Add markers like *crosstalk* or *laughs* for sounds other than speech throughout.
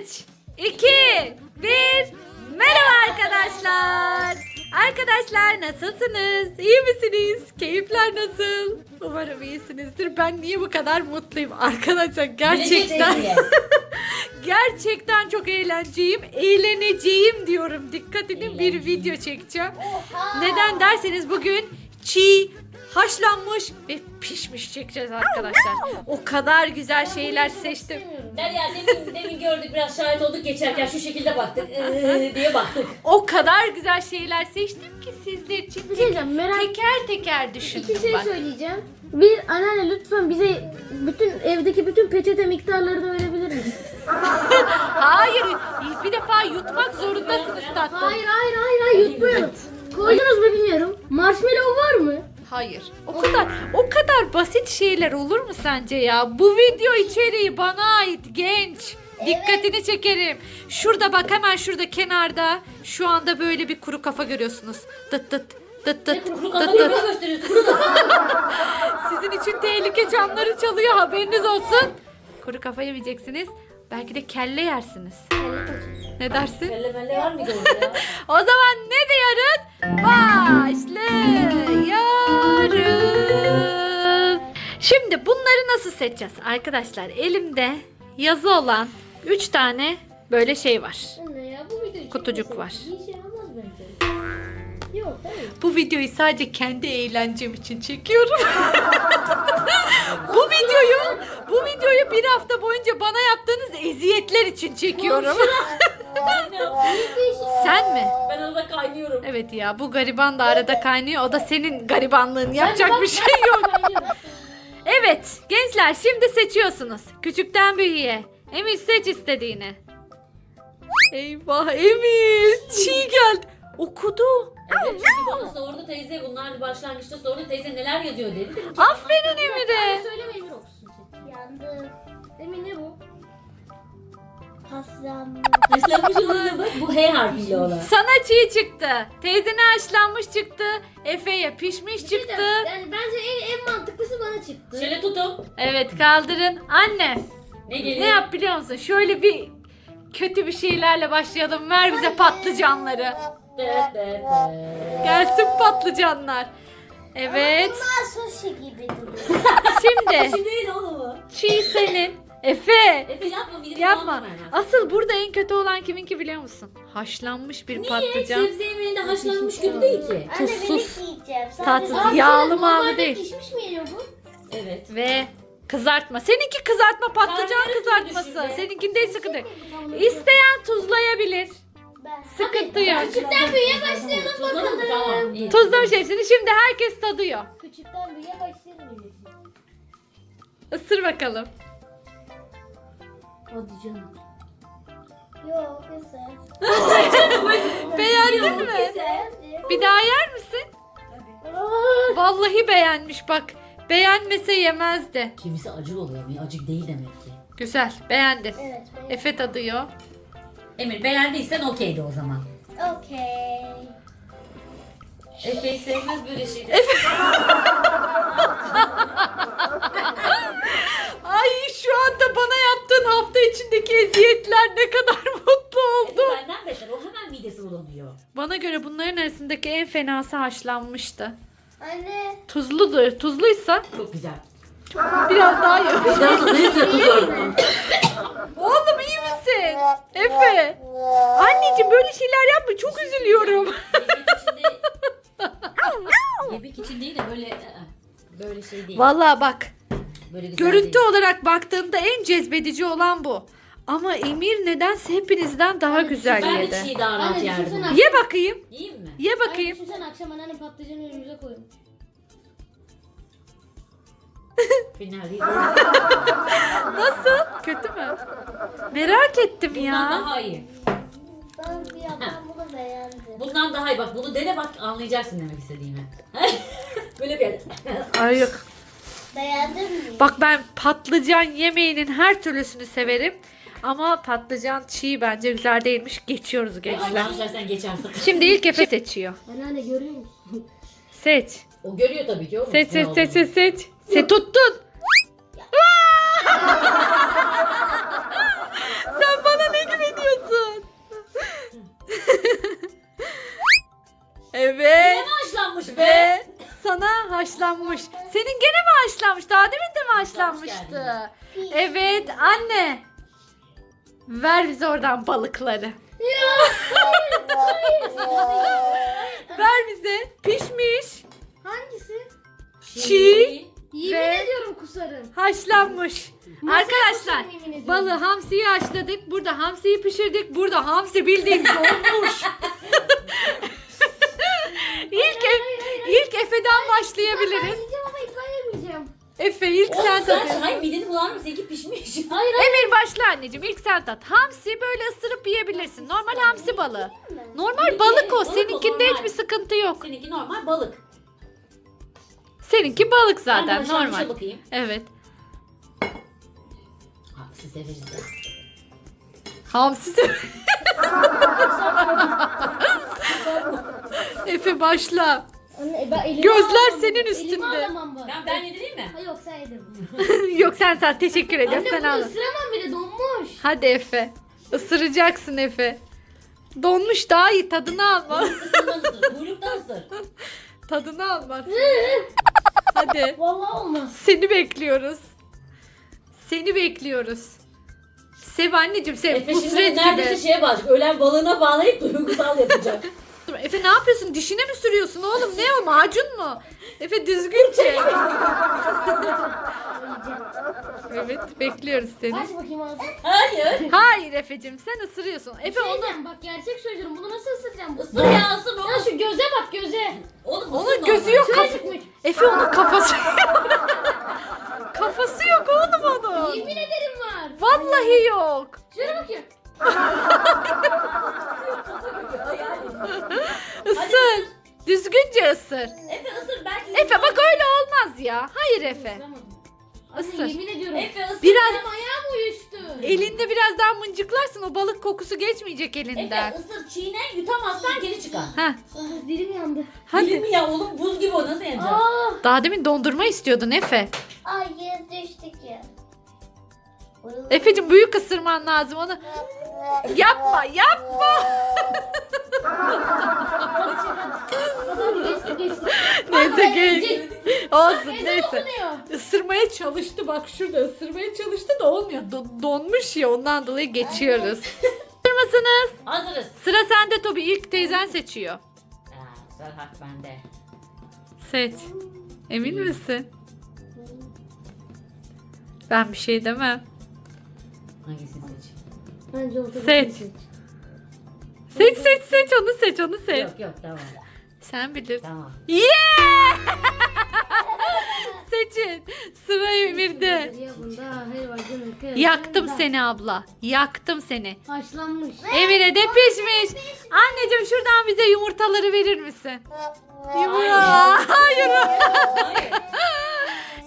3, 2, 1. Merhaba arkadaşlar. Arkadaşlar nasılsınız? İyi misiniz? Keyifler nasıl? Umarım iyisinizdir. Ben niye bu kadar mutluyum? Arkadaşlar gerçekten *laughs* gerçekten çok eğleneceğim. Eğleneceğim diyorum. Dikkat edin bir video çekeceğim. Neden derseniz bugün çiğ, haşlanmış ve pişmiş çekeceğiz arkadaşlar. O kadar güzel şeyler seçtim. Derya demin, demin gördük biraz şahit olduk geçerken şu şekilde baktık *laughs* ee, diye baktık. O kadar güzel şeyler seçtim ki sizler için Bir şey diyeceğim merak teker teker düşündüm iki şey bak. söyleyeceğim. Bir anneanne lütfen bize bütün evdeki bütün peçete miktarlarını verebilir misin? *laughs* Hayır, bir defa yutmak zorundasınız tatlım. Hayır hayır hayır hayır yutmayalım. Koydunuz mu bilmiyorum. Marshmallow var mı? Hayır. O kadar o kadar basit şeyler olur mu sence ya? Bu video içeriği bana ait genç. Dikkatini çekerim. Şurada bak hemen şurada kenarda şu anda böyle bir kuru kafa görüyorsunuz. Dıt dıt dıt dıt Kuru dıt kafayı dıt. böyle gösteriyorsun. Kuru kafa. *laughs* Sizin için tehlike camları çalıyor haberiniz olsun. Kuru kafa yemeyeceksiniz. Belki de kelle yersiniz. Ne dersin? Kelle melle var mıydı orada ya? *laughs* O zaman ne diyoruz? Başlıyoruz. Şimdi bunları nasıl seçeceğiz? Arkadaşlar elimde yazı olan 3 tane böyle şey var. Kutucuk var. Şey. Bu videoyu sadece kendi eğlencem için çekiyorum. *laughs* bu videoyu bu videoyu bir hafta boyunca bana yaptığınız eziyetler için çekiyorum. Sen mi? Ben arada kaynıyorum. Evet ya bu gariban da arada kaynıyor. O da senin garibanlığın. Yapacak bir şey yok. *laughs* Evet gençler şimdi seçiyorsunuz. Küçükten büyüğe. Emir seç istediğini. Eyvah Emir. Çiğ geldi. Okudu. Evet çünkü bana sordu teyze bunlar başlangıçta sordu teyze neler yazıyor dedi. Aferin Emir'e. Söyleme Emir okusun. Yandı. Emin ne bu? Paslandı. Haşlanmış olana bak bu H harfiyle olan. Sana çiğ çıktı. Teyzene haşlanmış çıktı. Efe'ye pişmiş çıktı. Yani bence en, en mantıklısı bana çıktı. Şöyle tutun. Evet kaldırın. Anne Ne geliyor? ne yap biliyor musun? Şöyle bir kötü bir şeylerle başlayalım. Ver bize patlıcanları. De, de, de. Gelsin patlıcanlar. Evet. Bunlar sushi gibi duruyor. Şimdi Şimdi değil oğlum çiğ senin. Efe. Efe yapma midemi Yapma. bulandırma. Asıl burada en kötü olan kiminki biliyor musun? Haşlanmış bir Niye? patlıcan. Sebze yemeğinde haşlanmış kötü değil ki. Anne Tuzsuz. ben yiyeceğim. Tatsız, Aa, yağlı normalde mağlı değil. Pişmiş mi geliyor bu? Evet. Ve kızartma. Seninki kızartma patlıcan Karnıyarık gibi kızartması. düşün be. Seninkinde sıkıntı. İsteyen tuzlayabilir. Ben. Sıkıntı yok. Küçükten büyüğe başlayalım Tuzladın mı? bakalım. Tamam. iyi. Tuzlamış hepsini. Şimdi herkes tadıyor. Küçükten büyüğe başlayalım. Isır bakalım. Hadi canım. Yok güzel. *laughs* Beğendin mi? Güzel. Bir daha yer misin? Vallahi beğenmiş bak. Beğenmese yemezdi. Kimisi acı oluyor. Acı değil demek ki. Güzel. Beğendi. Evet. ben- Efe tadıyor. Emir beğendiysen okeydi o zaman. Okey. Efe'yi sevmez böyle şeyler. *laughs* Ay şu anda bana yaptığın hafta içindeki eziyetler ne kadar *laughs* mutlu oldum. benden beter. O hemen midesi bulanıyor. Bana göre bunların arasındaki en fenası haşlanmıştı. Anne. Tuzludur. Tuzluysa Çok güzel. biraz daha iyi. Biraz da neyse tuz var. *laughs* Oğlum iyi misin? Efe. Anneciğim böyle şeyler yapma. Çok üzülüyorum. Yemek için değil. *laughs* Yemek için değil de böyle ı-ı, böyle şey değil. Vallahi bak. Böyle güzel Görüntü değil. olarak baktığında en cezbedici olan bu. Ama Emir nedense hepinizden daha güzel Ben bir yedi. şey daha rahat Anne, yerdim. düşünsene. Ye bakayım. Yiyeyim mi? Ye Bakayım. bakayım. Düşünsene akşam anneanne patlıcanı önümüze. *laughs* Final değil. *laughs* Nasıl? Kötü mü? Merak ettim Bundan ya. daha iyi. Ben bir yandan bunu beğendim. Bundan daha iyi. Bak bunu dene bak anlayacaksın demek istediğimi. *laughs* böyle bir Ay yok. Beğendin mi? Bak ben patlıcan yemeğinin her türlüsünü severim. Ama patlıcan çiğ bence güzel değilmiş. Geçiyoruz gençler. Şimdi ilk Efe seçiyor. Anneanne görüyor musun? Seç. O görüyor tabii ki oğlum. Seç ne seç seç seç seç. Se tuttun. *laughs* Sen bana ne güveniyorsun? evet. Ne başlanmış be? Ve haşlanmış. Senin gene mi haşlanmış? Daha demin de mi haşlanmıştı? Evet anne. Ver bize oradan balıkları. Ver bize. Pişmiş, Hangisi? Çiğ. Yemin Ve- ediyorum kusarım. haşlanmış. Arkadaşlar kusarım yemin ediyorum? balığı hamsiyi haşladık. Burada hamsiyi pişirdik. Burada hamsi bildiğin donmuş. *laughs* ilk Efe'den başlayabiliriz. yiyeceğim ama ikna yemeyeceğim. Efe ilk Oğlum sen sen tadıyorsun. hayır mideni bulanır mı? Seninki pişmiş. *laughs* Hayır hayır. Emir başla anneciğim ilk sen tat. Hamsi böyle ısırıp yiyebilirsin. Normal hamsi balığı. Normal Seninki balık o. balık o, Seninkinde normal. hiçbir sıkıntı yok. Seninki normal balık. Seninki balık zaten de haşlanmışa normal. bakayım. Evet. Hamsi severiz de. Hamsi se- *laughs* Efe başla. Anne, ben elimi Gözler alamam. senin Elimi üstünde. alamam bak. Ben, ben yedireyim mi? Ha yok sen yedin. *laughs* Yok sen sen teşekkür. Anne Sen bunu al. ısıramam bile donmuş. Hadi Efe. Isıracaksın Efe. Donmuş daha iyi tadını alma. Kısımdan ısır. Kuyruktan *laughs* ısır. tadını almaz. *laughs* Hadi. Vallahi olmaz. Seni bekliyoruz. Seni bekliyoruz. Sev anneciğim sev. Efe şimdi Nusret neredeyse gibi. şeye bağlayacak. Ölen balığına bağlayıp duygusal yapacak. Efe ne yapıyorsun? Dişine mi sürüyorsun oğlum? Ne o macun mu? Efe düzgün çek. *laughs* evet bekliyoruz seni. Aç bakayım ağzını. Hayır. Hayır Efe'cim sen ısırıyorsun. Efe Şey onu diyeceğim, bak gerçek söylüyorum bunu nasıl ısıracağım? Isır ya ısır Ya oğlum. şu göze bak göze. Oğlum Onun ısır gözü yok. Kaf- çıkmış. Efe onun kafası. *laughs* kafası yok oğlum onun. Yemin ederim var. Vallahi yok. Şuraya bakayım. *laughs* Isır. Düzgünce ısır. Efe ısır belki. Efe bak öyle olmaz ya. Hayır Efe. Anne Isır. yemin ediyorum. Efe ısır. Biraz Benim ayağım uyuştu. elinde biraz daha mıncıklarsın o balık kokusu geçmeyecek elinden. Efe ısır çiğne yutamazsan geri çıkar. Heh, Ah, dilim yandı. hadi. Bilim ya oğlum buz gibi o nasıl yenecek? Ah. Daha demin dondurma istiyordun Efe. Ay düştük ya. Efe'cim büyük ısırman lazım onu. Yapma yapma. Neyse geç. Olsun neyse. Isırmaya çalıştı bak şurada ısırmaya çalıştı da olmuyor. Do- donmuş ya ondan dolayı geçiyoruz. Hazır mısınız? Hazırız. Sıra sende Tobi ilk teyzen seçiyor. Aa, sıra hak bende. Seç. Emin misin? Ben bir şey demem. Hangisini seç? Bence Seç. Seç seç seç onu seç onu seç. Yok yok tamam. Sen bilirsin. Tamam. Yeah! *laughs* Seçin. Sıra Emir'de. Ya bunda. Yaktım seni abla. Yaktım seni. Haşlanmış. Emir'e de pişmiş. Anneciğim şuradan bize yumurtaları verir misin? Yumurta. Hayır.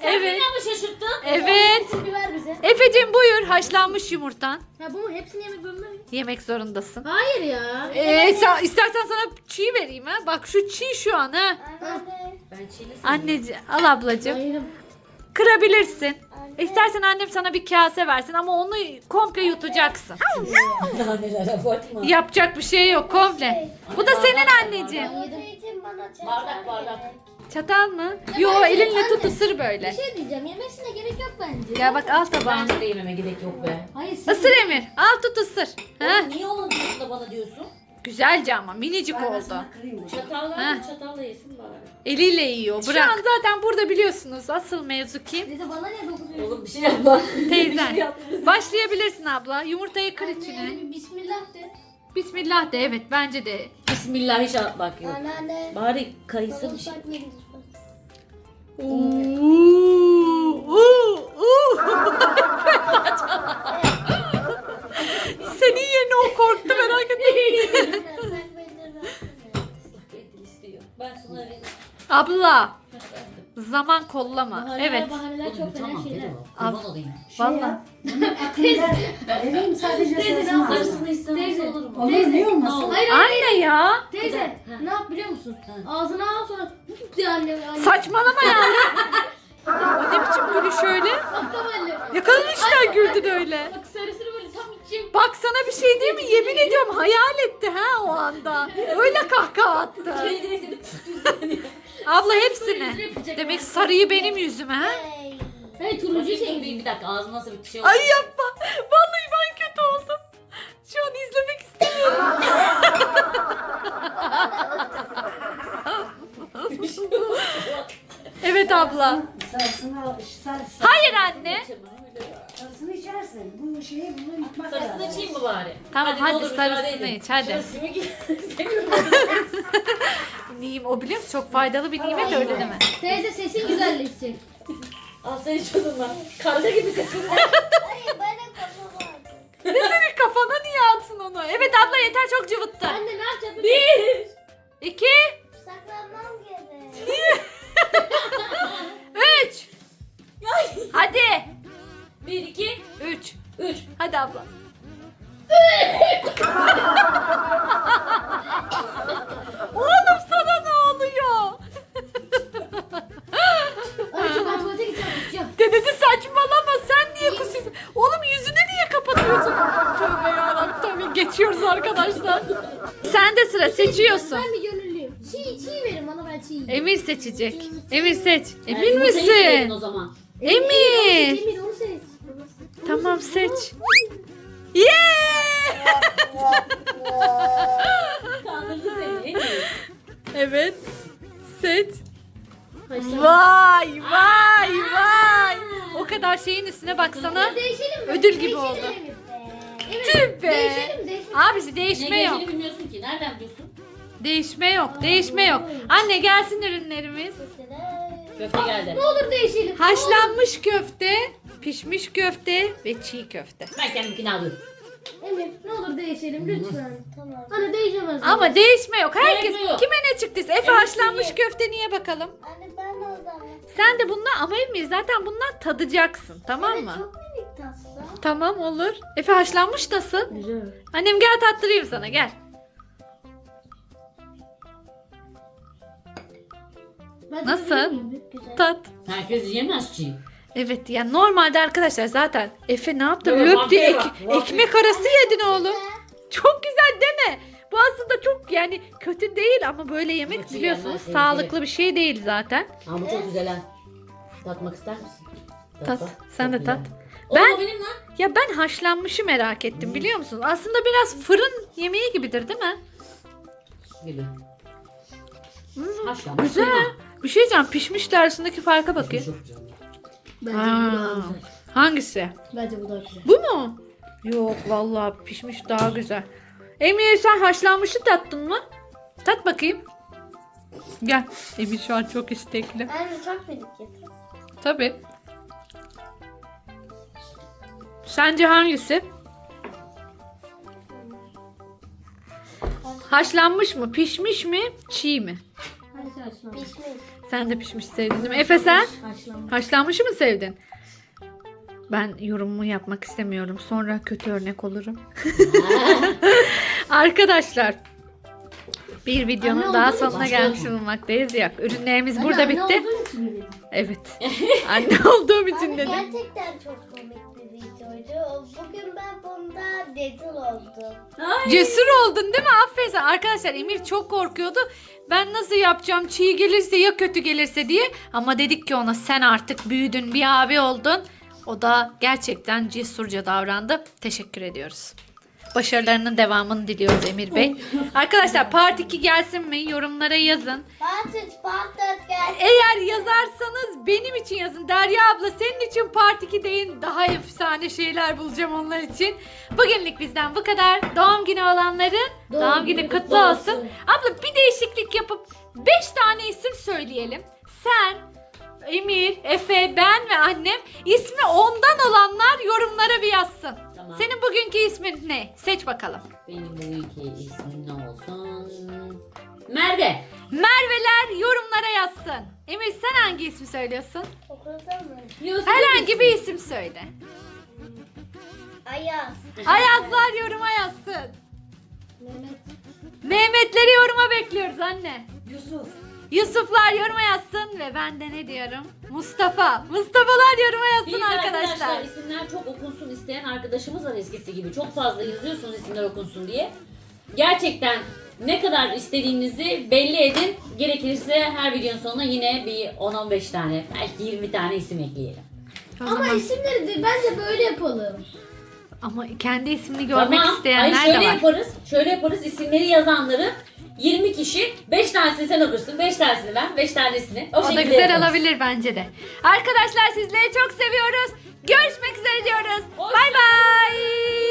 Sen Evet. beni ama şaşırttın. Evet. Şimdi ver bize. Efe'cim buyur haşlanmış yumurtan. Ya bu mu? Hepsini yemek zorunda mıyım? Yemek zorundasın. Hayır ya. Ee, sen, istersen sana çiğ vereyim ha. Bak şu çiğ şu an ha. Ben çiğne seviyorum. Anneciğim al ablacığım. Hayır. Kırabilirsin. İstersen annem sana bir kase versin ama onu komple yutacaksın. Daha neler abartma. Yapacak bir şey yok komple. Bu da senin anneciğim. Ben yedim. bana Bardak, bardak. Çatal mı? Yo bence elinle tut anne. ısır Bir böyle. şey diyeceğim. Yemesine gerek yok bence. Gel bak al tabağını. Bence de yememe gerek yok be. Hayır sen. Isır Emir. Al tut ısır. Ha? Oğlum niye onu diyorsun da bana diyorsun? Güzelce ama minicik oldu. Çatalla Ha. çatalla yesin bari. Eliyle yiyor. Bırak. Şu an zaten burada biliyorsunuz asıl mevzu kim? Neyse bana ne dokunuyor? Oğlum bir şey yapma. *laughs* Teyzen. Başlayabilirsin abla. Yumurtayı kır içine. Bir bismillah de. Bismillah de evet bence de. Bismillah hiç bak yok. Anneanne. Bari kayısı bir şey. *laughs* Senin yerine o korktu merak etme. Ben sana vereyim. Abla zaman kollama. Bahaneler, Evet. Bahaneler Oğlum çok fena tamam şeyler. Kurban olayım. Vallahi. Vereyim sadece Teyze, ne Sarısını istemez Teyze. olur mu? Olur biliyor Ne musun? Hayır hayır. Anne ya. Teyze Ha. ne yap biliyor musun? Ha. Ağzına al sonra *laughs* diye anne. anne. Saçmalama ya. *laughs* o ne biçim gülüş öyle? Kadar işten güldün öyle. Bak sarısını böyle tam içim. Bak sana bir şey değil mi? Yemin ediyorum hayal etti ha o anda. *laughs* Öyle kahkaha attı. Şöyle direkt. Abla hepsini. Demek sarıyı benim yüzüme ha. Hey. Turuncu şey. bir, dakika ağzım nasıl bir şey oldu. Ay yapma. Vallahi ben kötü oldum. Şu an izlemek istemiyorum. *laughs* Evet abla. Hayır anne. Sarısını içersin. Bu şeyi bunu yutmak Sarısını lazım. içeyim mi bari? Tamam, hadi müsaade sarısını iç, hadi. Simik istemiyorum. *laughs* Neyim o biliyor musun? Çok faydalı bir nimet öyle deme. Teyze sesin güzelleşecek. *laughs* Al sen iç o zaman. Karga gibi sesin *laughs* var. Hayır. Ne senin kafana niye atsın onu? Evet abla yeter çok cıvıttı. Anne ne yapacağız? Bir. İki, Saklanmam gerek. üç. Hadi. Bir, iki, Üç. üç. Hadi abla. Oğlum sana ne oluyor? Ay çok tuvalete gideceğim kusacağım. Dedesi saçmalama sen niye kusuyorsun? Oğlum yüzüne niye kapatıyorsun? Tövbe yarabbim tabii geçiyoruz arkadaşlar. Sen de sıra seçiyorsun. Ben bir gönüllüyüm. Çiğ çiğ verin bana ben çiğ yiyeyim. Emir seçecek. Emir seç. Emin yumurtayı misin? o zaman. Emir. Emir. Tamam seç. Yeah! Kandırdı *laughs* seni. evet. Seç. Vay vay vay. O kadar şeyin üstüne baksana. Değişelim mi? Ödül gibi Değişelim oldu. Emir. Emir, Tüh be. Değişelim değişelim. Abisi Ne değişme yok. geldiğini bilmiyorsun ki. Nereden biliyorsun? Değişme yok. Değişme yok. Anne gelsin ürünlerimiz. Köfte geldi. Ne olur değişelim. Haşlanmış köfte, pişmiş köfte ve çiğ köfte. Ben kendimkini alıyorum. Emir ne olur değişelim lütfen. Tamam. Anne değişemez. Ama değişme yok. Herkes Değişme yok. kime ne çıktıysa. Efe Evet, haşlanmış iyi. köfte niye bakalım? Anne ben de o zaman. Sen de bundan ama Emir zaten bundan tadacaksın. Tamam Evet, mı? çok minik tatlı. Tamam olur. Efe haşlanmış nasıl? Güzel. Annem gel tattırayım sana gel. Ben Nasıl? de bilmiyorum. Güzel. Tat. Herkes yiyemez çiğ. Evet ya normalde arkadaşlar zaten Efe ne yaptı? Böyle Löp diye ek- ekmek arası yedin oğlum. Çok güzel deme. Bu aslında çok yani kötü değil ama böyle yemek Kötü biliyorsunuz yenmez, sağlıklı bir şey değil zaten. Ama bu çok güzel ha. Tatmak ister misin? Tat. bak, Sen çok de tat. Ben- o benim lan. Ya ben haşlanmışı merak ettim biliyor musunuz? Aslında biraz fırın yemeği gibidir değil mi? Gibi. Hmm, Haşlanmış. güzel. Bir şey diyeceğim pişmişle arasındaki farka bakayım. Çok güzel. Bence bu daha güzel. Hangisi? Bence bu daha güzel. Bu mu? Yok vallahi pişmiş daha güzel. Emir sen haşlanmışı tattın mı? Tat bakayım. Gel. Emir şu an çok istekli. Anne çok minik getir. Tabii. Sence hangisi? Haşlanmış mı? Pişmiş mi? Çiğ mi? Pişmiş. Sen de pişmiş sevdin? Efe sen? Haşlanmış. Haşlanmışı mı sevdin? Ben yorumumu yapmak istemiyorum. Sonra kötü örnek olurum. *laughs* Arkadaşlar bir videonun Anne daha sonuna gelmiş bulunmaktayız. Yok ürünlerimiz Anne, burada anne bitti. Evet. *laughs* Anne olduğum için dedim. gerçekten çok Bugün ben bunda rezil oldum. Ay. Cesur oldun değil mi? Aferin sana. Arkadaşlar Emir çok korkuyordu. Ben nasıl yapacağım çiğ gelirse ya kötü gelirse diye. Ama dedik ki ona sen artık büyüdün bir abi oldun. O da gerçekten cesurca davrandı. Teşekkür ediyoruz. Başarılarının devamını diliyoruz Emir Bey. Arkadaşlar part 2 gelsin mi? Yorumlara yazın. Part 3, part 4 gelsin. Eğer yazarsanız benim için yazın. Derya abla senin için part 2 deyin. Daha efsane şeyler bulacağım onlar için. Bugünlük bizden bu kadar. Doğum günü olanların doğum, Doğum günü kutlu olsun. olsun. Abla bir değişiklik yapıp 5 tane isim söyleyelim. Sen, Emir, Efe, ben ve annem ismi ondan olanlar yorumlara bir yazsın. Tamam. Senin bugünkü ismin ne? Seç bakalım. Benim bugünkü ismim ne olsun? Merve. Merveler yorumlara yazsın. Emir sen hangi ismi söylüyorsun? Okulda mı? Yusuf Herhangi bir isim söyle. Ayaz. Ayazlar yoruma yazsın. Mehmet. Mehmetleri yoruma bekliyoruz anne. Yusuf. Yusuflar yoruma yazsın ve ben de ne diyorum? Mustafa. Mustafalar yoruma yazsın de arkadaşlar. arkadaşlar isimler çok okunsun isteyen arkadaşımız var eskisi gibi. Çok fazla yazıyorsunuz isimler okunsun diye. Gerçekten ne kadar istediğinizi belli edin. Gerekirse her videonun sonuna yine bir 10-15 tane, belki 20 tane isim ekleyelim. O Ama zaman- isimleri de bence böyle yapalım. Ama kendi ismini görmek Tamam. isteyenler Hayır, şöyle de var. yaparız. Şöyle yaparız. İsimleri yazanları 20 kişi 5 tanesini sen okursun, 5 tanesini ben, 5 tanesini. O, O da güzel yaparız. olabilir bence de. Arkadaşlar sizleri çok seviyoruz. Görüşmek üzere diyoruz. Hoşça Bay bay.